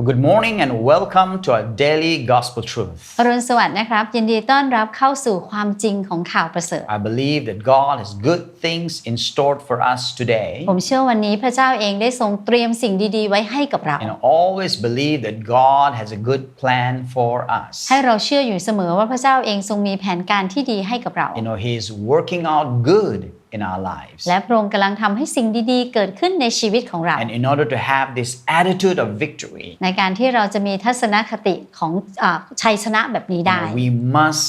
Well, good morning and welcome to our daily gospel truth. อรุณสวัสดิ์นะครับ ยินดีต้อนรับเข้าสู่ความจริงของข่าวประเสริฐ I believe that God has good things in store for us today. ผมเชื่อวันนี้พระเจ้าเองได้ทรงเตรียมสิ่งดีๆ ไว้ให้กับเรา And always believe that God has a good plan for us. ให้เราเชื่ออยู่เสมอว่าพระเจ้าเองทรงมีแผนการที่ดีให้กับเรา You know, He's working out good in our lives. และพระองค์กำลังทำให้สิ่งดีๆ เกิดขึ้นในชีวิตของเรา And in order to have this attitude of victory, ในการที่เราจะมีทัศนคติของอาชัยชนะแบบนี้ you ได้ know, we must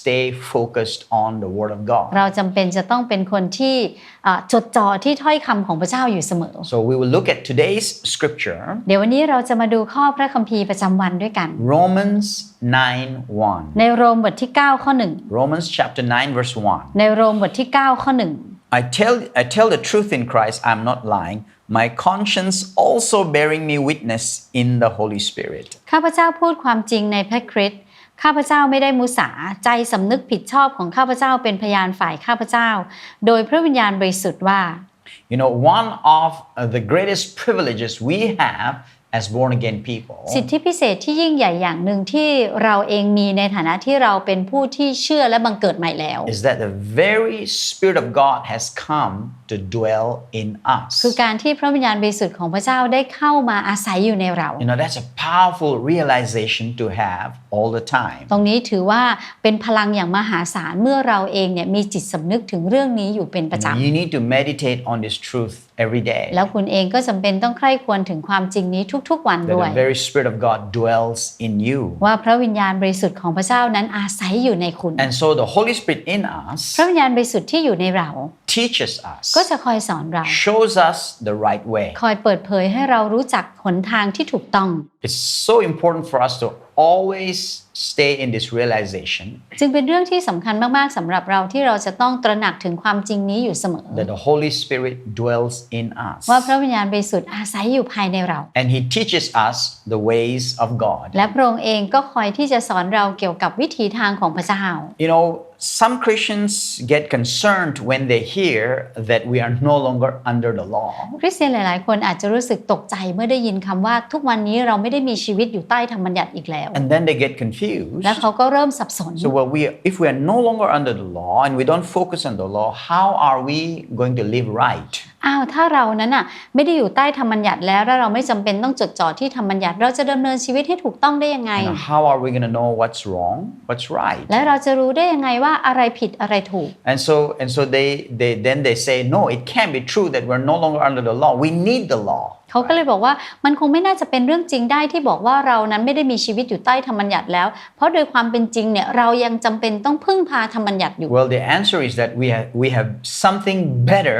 stay focused on the Word of God. เราจำเป็นจะต้องเป็นคนที่อ่าจดจ่อที่ถ้อยคำของพระเจ้าอยู่เสมอ So we will look at today's scripture, เดี๋ยววันนี้เราจะมาดูข้อพระคัมภีร์ประจำวันด้วยกัน Romans 9 1. ในโรมบทที่ 9 ข้อ 1 Romans chapter 9, verse 1. ในโรมบทที่ 9 ข้อ 1 I tell, I tell the truth in Christ, I'm not lying. My conscience also bearing me witness in the Holy Spirit. ข้าพเจ้าพูดความจริงในพระคริสต์ ข้าพเจ้าไม่ได้มุสา ใจสำนึกผิดชอบของข้าพเจ้าเป็นพยานฝ่ายข้าพเจ้า โดยพระวิญญาณบริสุทธิ์ว่า You know, one of uh, the greatest privileges we have as born again people สิทธิพิเศษที่ยิ่งใหญ่อย่างหนึ่งที่เราเองมีในฐานะที่เราเป็นผู้ที่เชื่อและบังเกิดใหม่แล้ว is that the very Spirit of God has come to dwell in us. คือการที่พระวิญญาณบริสุทธิ์ของพระเจ้าได้เข้ามาอาศัยอยู่ในเรา You know, that's a powerful realization to have all the time. ตรงนี้ถือว่าเป็นพลังอย่างมหาศาลเมื่อเราเองเนี่ยมีจิตสำนึกถึงเรื่องนี้อยู่เป็นประจำ You need to meditate on this truth every day. แล้วคุณเองก็จำเป็นต้องใคร่ควรถึงความจริงนี้ทุกๆวัน That ด้วย the very Spirit of God dwells in you. ว่าพระวิญญาณบริสุทธิ์ของพระเจ้านั้นอาศัยอยู่ในคุณ And so the Holy Spirit in us พระวิญญาณบริสุทธิ์ที่อยู่ในเรา teaches us, ก็จะคอยสอนเรา shows us the right way. คอยเปิดเผยให้เรารู้จักหนทางที่ถูกต้อง It's so important for us to always stay in this realization จึงเป็นเรื่องที่สำคัญมากๆสำหรับเราที่เราจะต้องตระหนักถึงความจริงนี้อยู่เสมอ that the Holy Spirit dwells in us. ว่าพระวิญญาณบริสุทธิ์อาศัยอยู่ภายในเรา And He teaches us the ways of God. และพระองค์เองก็คอยที่จะสอนเราเกี่ยวกับวิถีทางของพระเจ้า You know, some Christians get concerned when they hear that we are no longer under the law. คริสเตียนหลาย ๆ คนอาจจะรู้สึกตกใจเมื่อได้ยินคำว่าทุกวันนี้เราไม่ได้มีชีวิตอยู่ใต้ธรรมบัญญัติอีกแล้ว And then they get confused. และเขาก็เริ่มสับสน So, well, we, if we are no longer under the law and we don't focus on the law, how are we going to live right? อ้าวถ้าเรานั้นน่ะไม่ได้อยู่ใต้ธรรมบัญญัติแล้วและเราไม่จำเป็นต้องจดจ่อที่ธรรมบัญญัติ เราจะดำเนินชีวิตให้ถูกต้องได้ยังไง And how are we going to know what's wrong, what's right? และเราจะรู้ได้ยังไงว่าอะไรผิดอะไรถูก And so, and so they, they, then they say, no, it can't be true that we're no longer under the law. We need the law. เขาก็เลยบอกว่ามันคงไม่น่าจะเป็นเรื่องจริงได้ที่บอกว่าเรานั้นไม่ได้มีชีวิตอยู่ใต้ธรรมบัญญัติแล้ว เพราะโดยความเป็นจริงเนี่ยเรายังจำเป็นต้องพึ่งพาธรรมบัญญัติอยู่ Well, the answer is that we have, we have something better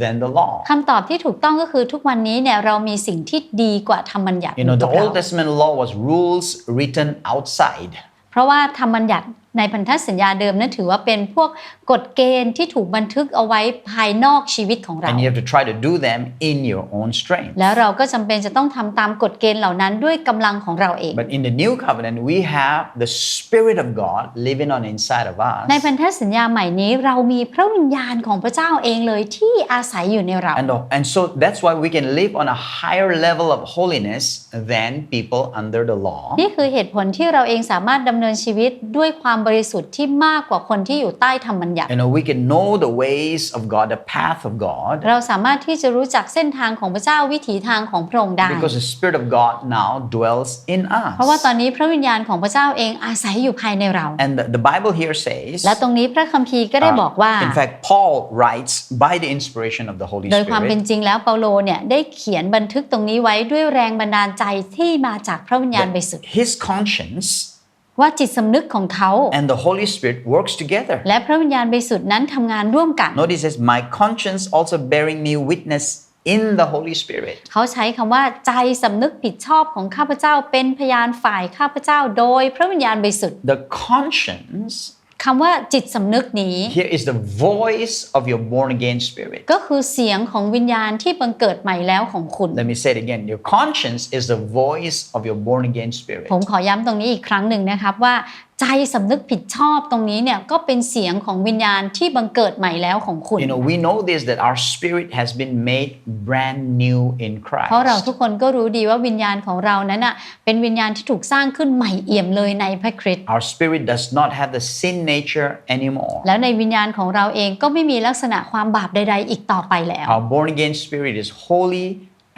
than the law. คำตอบที่ถูกต้องก็คือทุกวันนี้เนี่ยเรามีสิ่งที่ดีกว่าธรรมบัญญัติ You know, อยู่ the กับเรา Old Testament law was rules written outside. เพราะว่าธรรมบัญญัติ ในพันธสัญญาเดิมนั้นถือว่าเป็นพวกกฎเกณฑ์ที่ถูกบันทึกเอาไว้ภายนอกชีวิตของเรา And you have to try to do them in your own strength. แล้วเราก็จำเป็นจะต้องทำตามกฎเกณฑ์เหล่านั้นด้วยกำลังของเราเอง But in the new covenant, we have the Spirit of God living on the inside of us. ในพันธสัญญาใหม่นี้เรามีพระวิญญาณของพระเจ้าเองเลยที่อาศัยอยู่ในเรา And, and so that's why we can live on a higher level of holiness than people under the law. นี่คือเหตุผลที่เราเองสามารถดำเนินชีวิตด้วยความบริสุทธิ์ที่มากกว่าคนที่อยู่ใต้ธรรมบัญญัติ You know, we can know the ways of God, the path of God, เราสามารถที่จะรู้จักเส้นทางของพระเจ้าวิถีทางของพระองค์ได้ because the Spirit of God now dwells in เพราะว่า us. ตอนนี้พระวิญญาณของพระเจ้าเองอาศัยอยู่ภายในเรา And the, the Bible here says, และตรงนี้พระคัมภีร์ก็ได้บอกว่า in fact, Paul writes by the inspiration of the Holy โดยความเป็น Spirit จริงแล้วเปาโลเนี่ยได้เขียนบันทึกตรงนี้ไว้ด้วยแรงบันดาลใจที่มาจากพระวิญญาณบริสุทธิ์ his conscience ว่าจิตสำนึกของเขา and the Holy Spirit works together. และพระวิญญาณบริสุทธิ์นั้นทำงานร่วมกัน Notice it says, my conscience also bearing me witness in the Holy Spirit. เขาใช้คำว่าใจสำนึกผิดชอบของข้าพเจ้าเป็นพยานฝ่ายข้าพเจ้าโดยพระวิญญาณบริสุทธิ์ The conscience คำว่าจิตสำนึกนี้ here is the voice of your born again spirit. ก็คือเสียงของวิญญาณที่บังเกิดใหม่แล้วของคุณ Let me say it again. Your conscience is the voice of your born again spirit. ผมขอย้ำตรงนี้อีกครั้งหนึ่งนะครับว่า ใจสำนึกผิดชอบตรงนี้เนี่ยก็เป็นเสียงของวิญญาณที่บังเกิดใหม่แล้วของคุณ You know, we know this that our spirit has been made brand new in เพราะเรา Christ. ทุกคนก็รู้ดีว่าวิญญาณของเรานั้นอะเป็นวิญญาณที่ถูกสร้างขึ้นใหม่เอี่ยมเลยในพระคริสต์ Our spirit does not have the sin nature anymore. แล้วในวิญญาณของเราเองก็ไม่มีลักษณะความบาปใด ๆ อีกต่อไปแล้ว Our born again spirit is holy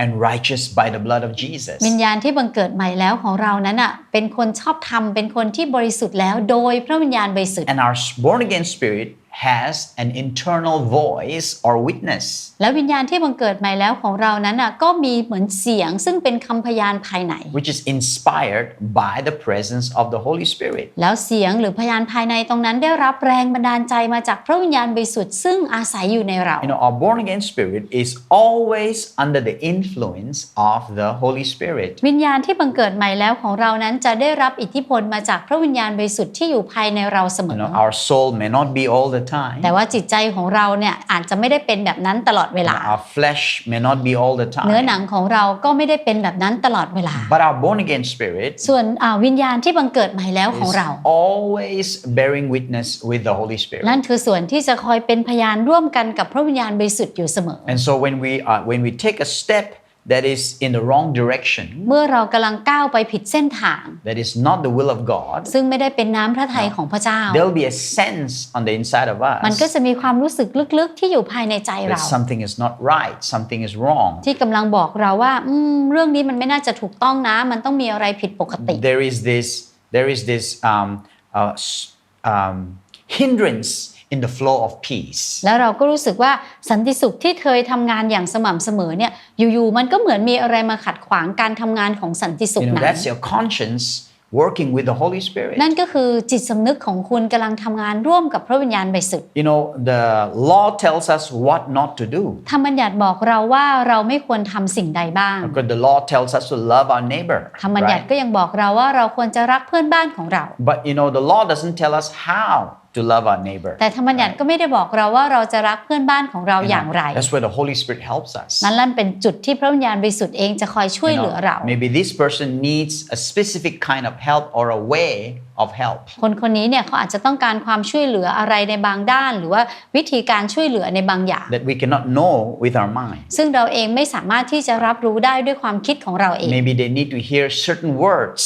and righteous by the blood of Jesus. วิญญาณที่บังเกิดใหม่แล้วของเรานั้นอะเป็นคนชอบธรรมเป็นคนที่บริสุทธิ์แล้วโดยพระวิญญาณบริสุทธิ์ And our born again spirit has an internal voice or witness. แล้ววิญญาณที่บังเกิดใหม่แล้วของเรานั้นอะก็มีเหมือนเสียงซึ่งเป็นคำพยานภายใน which is inspired by the presence of the Holy Spirit. แล้วเสียงหรือพยานภายในตรงนั้นได้รับแรงบันดาลใจมาจากพระวิญญาณบริสุทธิ์ซึ่งอาศัยอยู่ในเรา You know, our born again spirit is always under the influence of the Holy Spirit. วิญญาณที่บังเกิดใหม่แล้วของเรานั้นจะได้รับอิทธิพลมาจากพระวิญญาณบริสุทธิ์ที่อยู่ภายในเราเสม You อ know, our soul may not be all the time. แต่ว่าจิตใจของเราเนี่ยอาจจะไม่ได้เป็นแบบนั้นตลอดเวลา Our flesh may not be all the เนื้อหนั time. งของเราก็ไม่ได้เป็นแบบนั้นตลอดเวลา But our born again spirit ส่วนอ่าวิญญาณที่บังเกิดใหม่แล้วของ is เรา always bearing witness with the Holy Spirit. นั่นคือส่วนที่จะคอยเป็นพยานร่วมกันกับพระวิญญาณบริสุทธิ์อยู่เสมอ And so when we uh, when we take a step that is in the wrong direction, เมื่อเรากำลังก้าวไปผิดเส้นทาง that is not the will of God, ซึ่งไม่ได้เป็นน้ำพระทัยของพระเจ้า there'll be a sense on the inside of มันก็ us จะมีความรู้สึกลึกๆ ที่อยู่ภายในใจ that เรา something is not right, something is wrong. ที่กำลังบอกเราว่าอืมเรื่องนี้มันไม่น่าจะถูกต้องนะ มันต้องมีอะไรผิดปกติ There is this there is this um, uh, s- um, hindrance in the flow of peace. แล้วเราก็รู้สึกว่าสันติสุขที่เคยทำงานอย่างสม่ำเสมอเนี่ยอยู่ๆมันก็เหมือนมีอะไรมาขัดขวางการทำงานของสันติสุข You know, นั้น that's your conscience working with the Holy Spirit. นั่นก็คือจิตสำนึกของคุณกำลังทำงานร่วมกับพระวิญญาณบริสุทธิ์ You know, the law tells us what not to do. ธรรมบัญญัติบอกเราว่าเราไม่ควรทำสิ่งใดบ้าง Because the law tells us to love our neighbor. ธรรมบัญญัติ Right? ก็ยังบอกเราว่าเราควรจะรักเพื่อนบ้านของเรา But you know, the law doesn't tell us how to love our neighbor. แต่ธรรมบัญญัติก็ไม่ได้บอกเราว่าเราจะรักเพื่อนบ้านของเรา You อย่าง know, ไร that's where the Holy Spirit helps us. นั่นลั่นเป็นจุดที่พระวิญญาณบริสุทธิ์เองจะคอยช่วย You เหลือ know, เรา maybe this person needs a specific kind of help or a way of help. คนคนนี้เนี่ยเขาอาจจะต้องการความช่วยเหลืออะไรในบางด้าน หรือว่าวิธีการช่วยเหลือในบางอย่าง that we cannot know with our mind. ซึ่งเราเองไม่สามารถที่จะรับรู้ได้ด้วยความคิดของเราเอง Maybe they need to hear certain words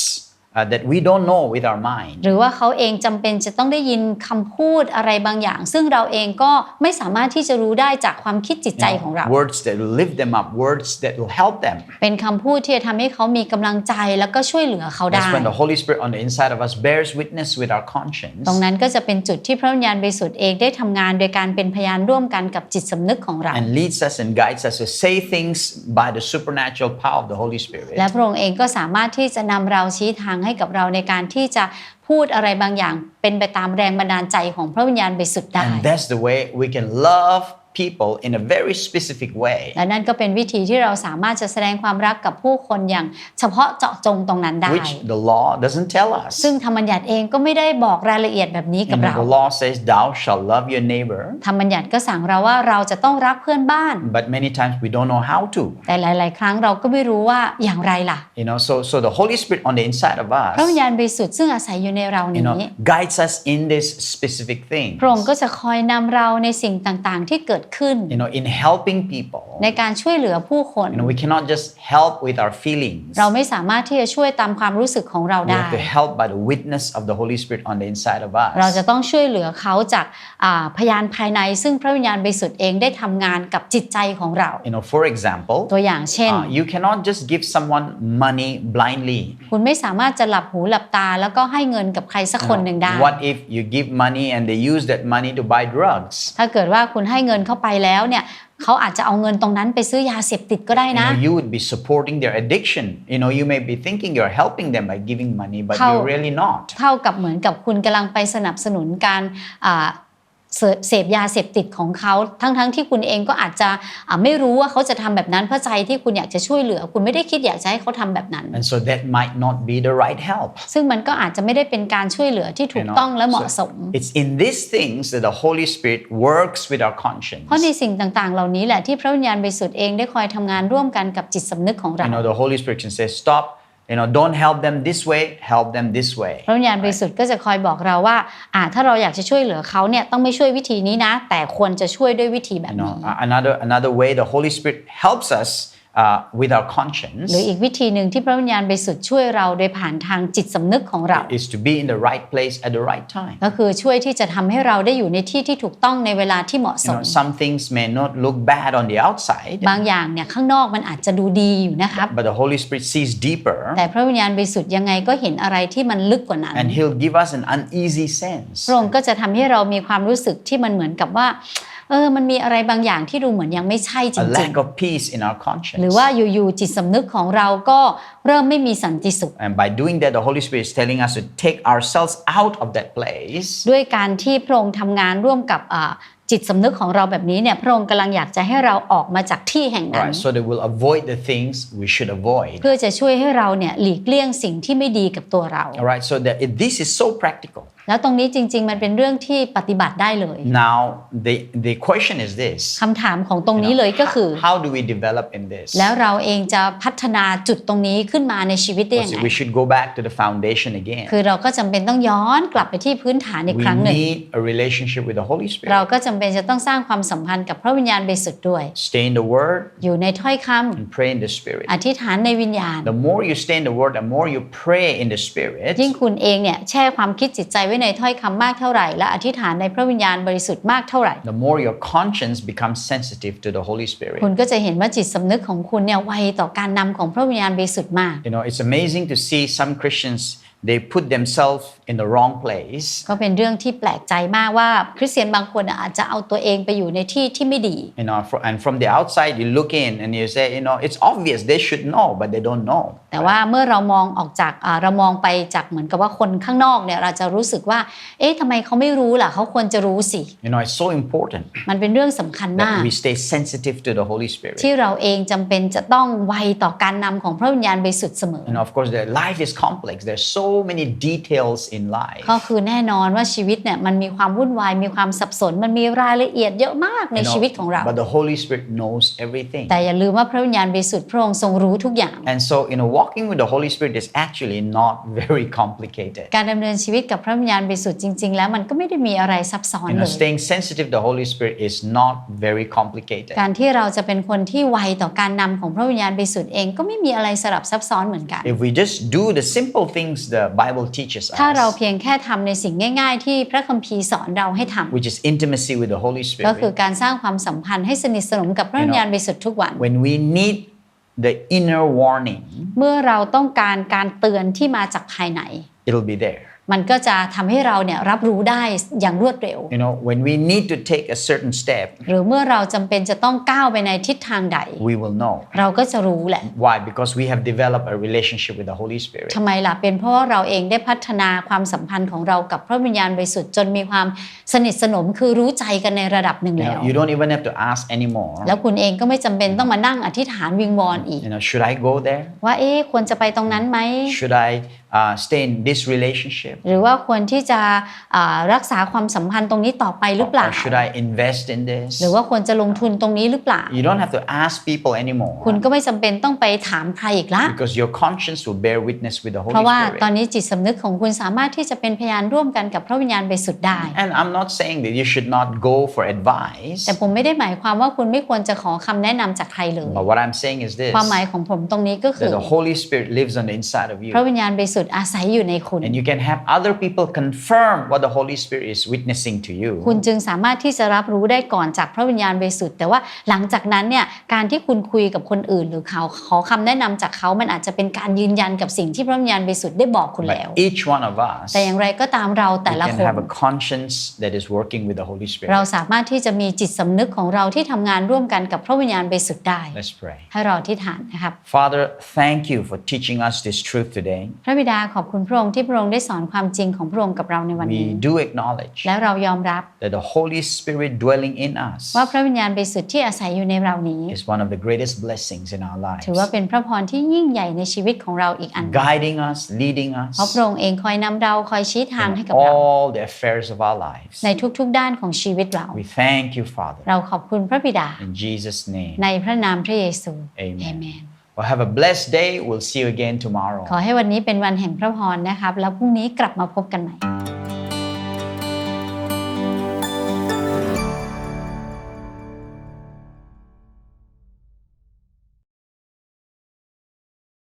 uh, that we don't know with our mind. หรือว่าเขาเองจำเป็นจะต้องได้ยินคำพูดอะไรบางอย่าง ซึ่งเราเองก็ไม่สามารถที่จะรู้ได้จากความคิดจิต You ใจ know, ของเรา words that will lift them up, words that will help them. เป็นคำพูดที่จะทำให้เขามีกำลังใจแล้วก็ช่วยเหลือเขาได้ That's when the Holy Spirit on the inside of us bears witness with our conscience ตรงนั้นก็จะเป็นจุดที่พระวิญญาณบริสุทธิ์เองได้ทำงานโดยการเป็นพยานร่วมกันกับจิตสำนึกของเรา and leads us and guides us to say things by the supernatural power of the Holy Spirit. และพระองค์เองก็สามารถที่จะนำเราชี้ทางให้กับเราในการที่จะพูดอะไรบางอย่างเป็นไปตามแรงบันดาลใจของพระวิญญาณบริสุทธิ์ได้ And that's the way we can love people in a very specific way. และนั่นก็เป็นวิธีที่เราสามารถจะแสดงความรักกับผู้คนอย่างเฉพาะเจาะจงตรงนั้นได้ Which the law doesn't tell us. ซึ่งธรรมบัญญัติเองก็ไม่ได้บอกรายละเอียดแบบนี้ You กับ know, เรา the law says, Thou shalt love your neighbor, ธรรมบัญญัติก็สั่งเราว่าเราจะต้องรักเพื่อนบ้าน but many times we don't know how to. แต่หลาย ๆ ครั้งเราก็ไม่รู้ว่าอย่างไรล่ะ You know, so so the Holy Spirit on the inside of พระวิญ us, ญาณบริสุทธิ์ซึ่งอาศัยอยู่ในเรา you นี้ know, guides us in this specific thing. พระองค์ก็จะคอยนำเราในสิ่งต่าง ๆ ที่เกิดขึ้น You know, in helping people. ในการช่วยเหลือผู้คน You know, we cannot just help with our feelings. เราไม่สามารถที่จะช่วยตามความรู้สึกของเรา We ได้ have to help by the witness of the Holy Spirit on the inside of เราจะ us. ต้องช่วยเหลือเขาจากอ่าพยานภายใน ซึ่งพระวิญญาณบริสุทธิ์เองได้ทำงานกับจิตใจของเรา You know, for example, ตัวอย่างเช่น uh, you cannot just give someone money blindly. คุณไม่สามารถจะหลับหูหลับตาแล้วก็ให้เงินกับใครสัก You คนหนึ่ง know, ได้ what if you give money and they use that money to buy drugs? ถ้าเกิดว่าคุณให้เงินเข้าไปแล้วเนี่ยเขาอาจจะเอาเงินตรงนั้นไปซื้อยาเสพติดก็ได้ You นะ know, you would be supporting their addiction. You know, you may be thinking you're helping them by giving money, but How- you're really not. เท่ากับเหมือนกับคุณกำลังไปสนับสนุนการอ่า เสพเสพยาเสพติดของเขาทั้งๆที่คุณเองก็อาจจะอ่าไม่รู้ว่าเขาจะทำแบบนั้นเพราะใจที่คุณอยากจะช่วยเหลือ คุณไม่ได้คิดอยากจะให้เขาทำแบบนั้น And so that might not be the right help. ซึ่งมันก็อาจจะไม่ได้เป็นการช่วยเหลือที่ถู you ก know. ต้องและเหมาะ So สม it's in these things that the Holy Spirit works with our conscience. เพราะในสิ่งต่างๆ เหล่านี้แหละที่พระวิญญาณบริสุทธิ์เองได้คอยทำงานร่วมกันกับจิตสำนึกของเรา You know, the Holy Spirit can say, stop, You know, don't help them this way, help them this way. พระวิญญาณบริสุทธิ์ก็จะคอยบอกเราว่าอ่าถ้าเราอยากจะช่วยเหลือเขาเนี่ยต้องไม่ช่วยวิธีนี้นะ แต่ควรจะช่วยด้วยวิธีแบบ You นี้ know, a- another another way the Holy Spirit helps us uh, with our conscience หรืออีกวิธีหนึ่งที่พระวิญญาณบริสุทธิ์ช่วยเราโดยผ่านทางจิตสำนึกของเรา is to be in the right place at the right time. ก็คือช่วยที่จะทำให้เราได้อยู่ในที่ที่ถูกต้องในเวลาที่เหมาะส You ม know, some things may not look bad on the outside, บางอย่างเนี่ยข้างนอกมันอาจจะดูดีอยู่นะครับ but the Holy Spirit sees deeper แต่พระวิญญาณบริสุทธิ์ยังไงก็เห็นอะไรที่มันลึกกว่านั้น and He'll give us an uneasy sense. พระองค์ก็จะทำให้เรามีความรู้สึกที่มันเหมือนกับว่า เออมันมีอะไรบางอย่างที่ดูเหมือนยังไม่ใช่จ A ริง lack of peace in our ๆ conscience. หรือว่าอยู่ๆจิตสำนึกของเราก็เริ่มไม่มีสันติสุข And by doing that, the Holy Spirit is telling us to take ourselves out of that place ด้วยการที่พระองค์ทำงานร่วมกับอ่าจิตสำนึกของเราแบบนี้เนี่ยพระองค์กำลังอยากจะให้เราออกมาจากที่แห่งนั้น right? So that we'll avoid the things we should avoid. เพื่อจะช่วยให้เราเนี่ยหลีกเลี่ยงสิ่งที่ไม่ดีกับตัวเรา All right, so that it, this is so practical. แล้วตรงนี้จริง ๆ มันเป็นเรื่องที่ปฏิบัติได้เลย Now, the, the question is this คำถามของตรงนี้เลยก็คือ How do we develop in this? แล้วเราเองจะพัฒนาจุดตรงนี้ขึ้นมาในชีวิตได้ยัง So ไง we should go back to the foundation again. คือเราก็จำเป็นต้องย้อนกลับไปที่พื้นฐานอีก We ครั้งหนึ่ง need a relationship with the Holy เรา Spirit. ก็จำเป็นจะต้องสร้างความสัมพันธ์กับพระวิญญาณบริสุทธิ์ด้วย Stay in the Word อยู่ในถ้อยค and pray in the Spirit. ำอธิษฐานในวิญญาณ The more you stay in the Word, the more you pray in the Spirit, ยิ่งคุณเองเนี่ยแช่ความคิดจิตใจไว้ในถ้อยคำมากเท่าไหร่ และอธิษฐานในพระวิญญาณบริสุทธิ์มากเท่าไหร่ the more your conscience becomes sensitive to the Holy Spirit. คุณก็จะเห็นว่าจิตสำนึกของคุณเนี่ยไวต่อการนำของพระวิญญาณบริสุทธิ์มาก You know, it's amazing to see some Christians, they put themselves in the wrong place ก็เป็นเรื่องที่แปลกใจมากว่าคริสเตียนบางคนอาจจะเอาตัวเองไปอยู่ในที่ที่ไม่ดี You know, fro- and from the outside, you look in and you say, you know, it's obvious they should know, but they don't know. แต่ว่าเมื่อเรามองออกจากอ่าเรามองไปจากเหมือนกับว่าคนข้างนอกเนี่ยเราจะรู้สึกว่า เอ๊ะทำไมเขาไม่รู้ล่ะเขาควรจะรู้สิ You know, it's so important มันเป็นเรื่องสำคัญมาก that we stay sensitive to the Holy Spirit. ที่เราเองจำเป็นจะต้องไวต่อการนำของพระวิญญาณบริสุทธิ์เสมอ And of course, the life is complex. There's so many details in life. ก็คือแน่นอนว่าชีวิตเนี่ยมันมีความวุ่นวาย มีความสับสน มันมีรายละเอียดเยอะมากใน You know, ชีวิตของเรา but the Holy Spirit knows everything. แต่อย่าลืมว่าพระวิญญาณบริสุทธิ์พระองค์ทรงรู้ทุกอย่าง And so, you know, walking with the Holy Spirit is actually not very complicated. การดำเนินชีวิตกับพระวิญญาณบริสุทธิ์จริง ๆ แล้วมันก็ไม่ได้มีอะไรซับซ้อน You เล know, ย staying sensitive to the Holy Spirit is not very complicated. การที่เราจะเป็นคนที่ไวต่อการนำของพระวิญญาณบริสุทธิ์เองก็ไม่มีอะไรสลับซับซ้อนเหมือนกัน If we just do the simple things the Bible teaches ถ้าเรา us, เพียงแค่ทำในสิ่งง่ายๆ ที่พระคัมภีร์สอนเราให้ทำ which is intimacy with the Holy ก็คือ Spirit, การสร้างความสัมพันธ์ให้สนิทสนมกับพระวิญญาณบริสุทธิ์ทุกวัน when we need the inner warning, เมื่อเราต้องการการเตือนที่มาจากภายใน it'll be there. มันก็จะทำให้เราเนี่ยรับรู้ได้อย่างรวดเร็ว You know, when we need to take a certain step, หรือเมื่อเราจำเป็นจะต้องก้าวไปในทิศทางใด we will know. เราก็จะรู้แหละ Why? Because we have developed a relationship with the Holy Spirit. ทำไมล่ะเป็นเพราะว่าเราเองได้พัฒนาความสัมพันธ์ของเรากับพระวิญญาณบริสุทธิ์จนมีความสนิทสนมคือรู้ใจกันในระดับหนึ่ง You แล้ว know, you don't even have to ask anymore. แล้วคุณเองก็ไม่จำเป็นต้องมานั่งอธิษฐานวิงวอนอีก You know, should I go there? ว่าเอ๊ะควรจะไปตรงนั้นไหม Should I uh, stay in this relationship? หรือว่าควรที่จะอ่ารักษาความสัมพันธ์ตรงนี้ต่อไปหรือเปล่า Or should I invest in หรือ this? ว่าควรจะลงทุนตรงนี้หรือเปล่า You don't have to ask people anymore คุณก็ไม่จำเป็นต้องไปถามใครอีกละ because your conscience will bear witness with the เพราะ Holy ว่าตอน Spirit. นี้จิตสำนึกของคุณสามารถที่จะเป็นพยานร่วมกันกับพระวิญญาณบริสุทธิ์ได้ And I'm not saying that you should not go for advice, แต่ผมไม่ได้หมายความว่าคุณไม่ควรจะขอคำแนะนำจากใครเลย but what I'm saying is this ความหมายของผมตรงนี้ก็คือ that the Holy Spirit lives on the inside of พระ you. วิญญาณบริสุทธิ์อาศัยอยู่ในคุณ And you can have other people confirm what the Holy Spirit is witnessing to คุณ you. จึงสามารถที่จะรับรู้ได้ก่อนจากพระวิญญาณบริสุทธิ์แต่ว่าหลังจากนั้นเนี่ยการที่คุณคุยกับคนอื่น หรือเขาขอคำแนะนำจากเขามันอาจจะเป็นการยืนยันกับสิ่งที่พระวิญญาณบริสุทธิ์ได้บอกคุณแล้ว But each one of us แต่อย่างไรก็ตามเราแต่ we ละ can คน have a conscience that is working with the Holy เรา Spirit. สามารถที่จะมีจิตสำนึกของเราที่ทำงานร่วมกันกับพระวิญญาณบริสุทธิ์ได้ Let's pray. ให้เราที่ฐานนะครับ Father, thank you for teaching us this truth today. พระบิดาขอบคุณพระองค์ที่พระองค์ได้สอนความจริงของพระองค์กับเราในวันนี้ We do acknowledge แล้วเรายอมรับ that the Holy Spirit dwelling in us ว่าพระวิญญาณบริสุทธิ์ที่อาศัยอยู่ในเรานี้ is one of the greatest blessings in our lives, ถือว่าเป็นพระพรที่ยิ่งใหญ่ในชีวิตของเราอีกอันหนึ่ง guiding us, leading เพราะ us พระองค์เองคอยนำเราคอยชี้ทาง in ให้กับเรา all the affairs of our lives. ในทุกๆด้านของชีวิตเรา We thank you, Father. เราขอบคุณพระบิดา In Jesus' name, ในพระนามพระเยซู Amen. Well, have a blessed day. We'll see you again tomorrow. ขอให้วันนี้เป็นวันแห่งพระพรนะครับ แล้วพรุ่งนี้กลับมาพบกันใหม่